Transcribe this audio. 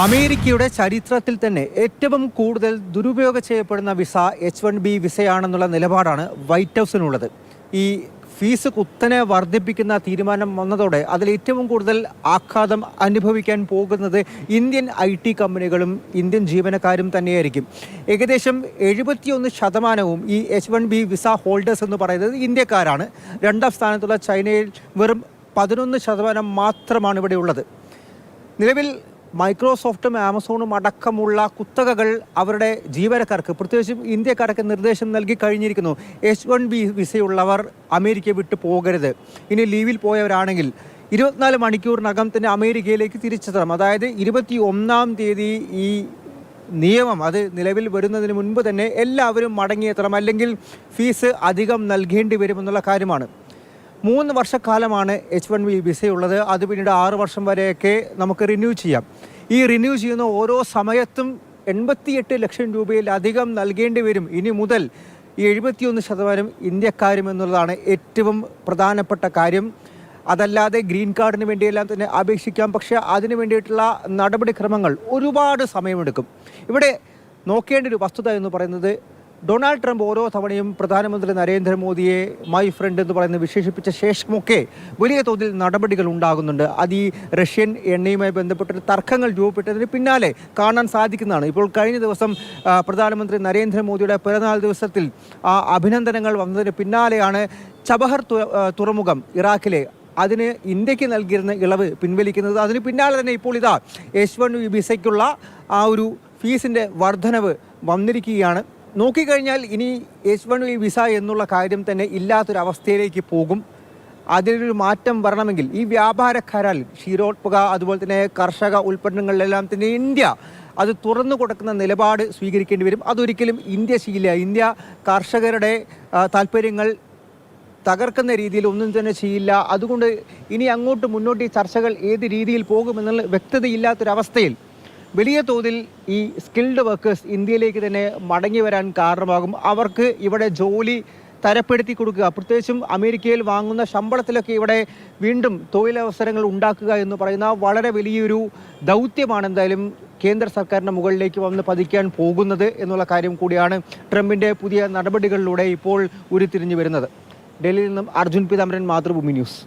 അമേരിക്കയുടെ ചരിത്രത്തിൽ തന്നെ ഏറ്റവും കൂടുതൽ ദുരുപയോഗം ചെയ്യപ്പെടുന്ന വിസ എച്ച് വൺ ബി വിസയാണെന്നുള്ള നിലപാടാണ് വൈറ്റ് ഹൗസിനുള്ളത്. ഈ ഫീസ് കുത്തനെ വർദ്ധിപ്പിക്കുന്ന തീരുമാനം വന്നതോടെ അതിൽ ഏറ്റവും കൂടുതൽ ആഘാതം അനുഭവിക്കാൻ പോകുന്നത് ഇന്ത്യൻ ഐ ടി കമ്പനികളും ഇന്ത്യൻ ജീവനക്കാരും തന്നെയായിരിക്കും. ഏകദേശം എഴുപത്തിയൊന്ന് ശതമാനവും ഈ H one B visa holders എന്ന് പറയുന്നത് ഇന്ത്യക്കാരാണ്. രണ്ടാം സ്ഥാനത്തുള്ള ചൈനയിൽ വെറും പതിനൊന്ന് ശതമാനം മാത്രമാണ് ഇവിടെ ഉള്ളത്. നിലവിൽ മൈക്രോസോഫ്റ്റും ആമസോണും അടക്കമുള്ള കുത്തകകൾ അവരുടെ ജീവനക്കാർക്ക് പ്രത്യേകിച്ചും ഇന്ത്യക്കാർക്ക് നിർദ്ദേശം നൽകി കഴിഞ്ഞിരിക്കുന്നു. എച്ച് വൺ ബി വിസയുള്ളവർ അമേരിക്ക വിട്ടു പോകരുത്. ഇനി ലീവിൽ പോയവരാണെങ്കിൽ ഇരുപത്തിനാല് മണിക്കൂറിനകം തന്നെ അമേരിക്കയിലേക്ക് തിരിച്ചെത്തണം. അതായത് ഇരുപത്തി ഒന്നാം തീയതി ഈ നിയമം അത് നിലവിൽ വരുന്നതിന് മുൻപ് തന്നെ എല്ലാവരും മടങ്ങിയെത്തണം. അല്ലെങ്കിൽ ഫീസ് അധികം നൽകേണ്ടി വരുമെന്നുള്ള കാര്യമാണ്. മൂന്ന് വർഷക്കാലമാണ് എച്ച് വൺ ബി വിസയുള്ളത്. അത് പിന്നീട് ആറ് വർഷം വരെയൊക്കെ നമുക്ക് റിന്യൂ ചെയ്യാം. ഈ റിന്യൂ ചെയ്യുന്ന ഓരോ സമയത്തും എൺപത്തിയെട്ട് ലക്ഷം രൂപയിലധികം നൽകേണ്ടി വരും. ഇനി മുതൽ ഈ എഴുപത്തിയൊന്ന് ശതമാനം ഇന്ത്യക്കാരും എന്നുള്ളതാണ് ഏറ്റവും പ്രധാനപ്പെട്ട കാര്യം. അതല്ലാതെ ഗ്രീൻ കാർഡിന് വേണ്ടിയെല്ലാം തന്നെ അപേക്ഷിക്കാം. പക്ഷേ അതിന് വേണ്ടിയിട്ടുള്ള നടപടിക്രമങ്ങൾ ഒരുപാട് സമയമെടുക്കും. ഇവിടെ നോക്കേണ്ട ഒരു വസ്തുത എന്ന് പറയുന്നത് ഡൊണാൾഡ് ട്രംപ് ഓരോ തവണയും പ്രധാനമന്ത്രി നരേന്ദ്രമോദിയെ മൈ ഫ്രണ്ട് എന്ന് പറയുന്ന വിശേഷിപ്പിച്ച ശേഷമൊക്കെ വലിയ തോതിൽ നടപടികൾ ഉണ്ടാകുന്നുണ്ട്. അത് ഈ റഷ്യൻ എണ്ണയുമായി ബന്ധപ്പെട്ട തർക്കങ്ങൾ രൂപപ്പെട്ടതിന് പിന്നാലെ കാണാൻ സാധിക്കുന്നതാണ്. ഇപ്പോൾ കഴിഞ്ഞ ദിവസം പ്രധാനമന്ത്രി നരേന്ദ്രമോദിയുടെ പിറന്നാൾ ദിവസത്തിൽ ആ അഭിനന്ദനങ്ങൾ വന്നതിന് പിന്നാലെയാണ് ചബഹർ തുറമുഖം ഇറാഖിലെ അതിന് ഇന്ത്യയ്ക്ക് നൽകിയിരുന്ന ഇളവ് പിൻവലിക്കുന്നത്. അതിന് പിന്നാലെ തന്നെ ഇപ്പോൾ ഇതാ എസ് വൺ വിസയ്ക്കുള്ള ആ ഒരു ഫീസിന്റെ വർധനവ് വന്നിരിക്കുകയാണ്. നോക്കിക്കഴിഞ്ഞാൽ ഇനി എച്ച് വൺ വിസ എന്നുള്ള കാര്യം തന്നെ ഇല്ലാത്തൊരവസ്ഥയിലേക്ക് പോകും. അതിലൊരു മാറ്റം വരണമെങ്കിൽ ഈ വ്യാപാര വ്യാപാരക്കാരാൽ ക്ഷീരോത്പക അതുപോലെ തന്നെ കർഷക ഉൽപ്പന്നങ്ങളിലെല്ലാം തന്നെ ഇന്ത്യ അത് തുറന്നു കൊടുക്കുന്ന നിലപാട് സ്വീകരിക്കേണ്ടി വരും. അതൊരിക്കലും ഇന്ത്യ ശീല ഇന്ത്യ കർഷകരുടെ താല്പര്യങ്ങൾ തകർക്കുന്ന രീതിയിൽ ഒന്നും തന്നെ ചെയ്യില്ല. അതുകൊണ്ട് ഇനി അങ്ങോട്ട് മുന്നോട്ട് ഈ ചർച്ചകൾ ഏത് രീതിയിൽ പോകുമെന്നുള്ള വ്യക്തതയില്ലാത്തൊരവസ്ഥയിൽ വലിയ തോതിൽ ഈ സ്കിൽഡ് വർക്കേഴ്സ് ഇന്ത്യയിലേക്ക് തന്നെ മടങ്ങി വരാൻ കാരണമാകും. അവർക്ക് ഇവിടെ ജോലി തരപ്പെടുത്തി കൊടുക്കുക. പ്രത്യേകിച്ചും അമേരിക്കയിൽ വാങ്ങുന്ന ശമ്പളത്തിലൊക്കെ ഇവിടെ വീണ്ടും തൊഴിലവസരങ്ങൾ ഉണ്ടാക്കുക എന്ന് പറയുന്ന വളരെ വലിയൊരു ദൗത്യമാണ് എന്തായാലും കേന്ദ്ര സർക്കാരിന്റെ മുകളിലേക്ക് വന്ന് പതിക്കാൻ പോകുന്നത് എന്നുള്ള കാര്യം കൂടിയാണ് ട്രംപിന്റെ പുതിയ നടപടികളിലൂടെ ഇപ്പോൾ ഉരുത്തിരിഞ്ഞു വരുന്നത്. ഡൽഹിയിൽ നിന്നും അർജുൻ പിതാമരൻ മാതൃഭൂമി ന്യൂസ്.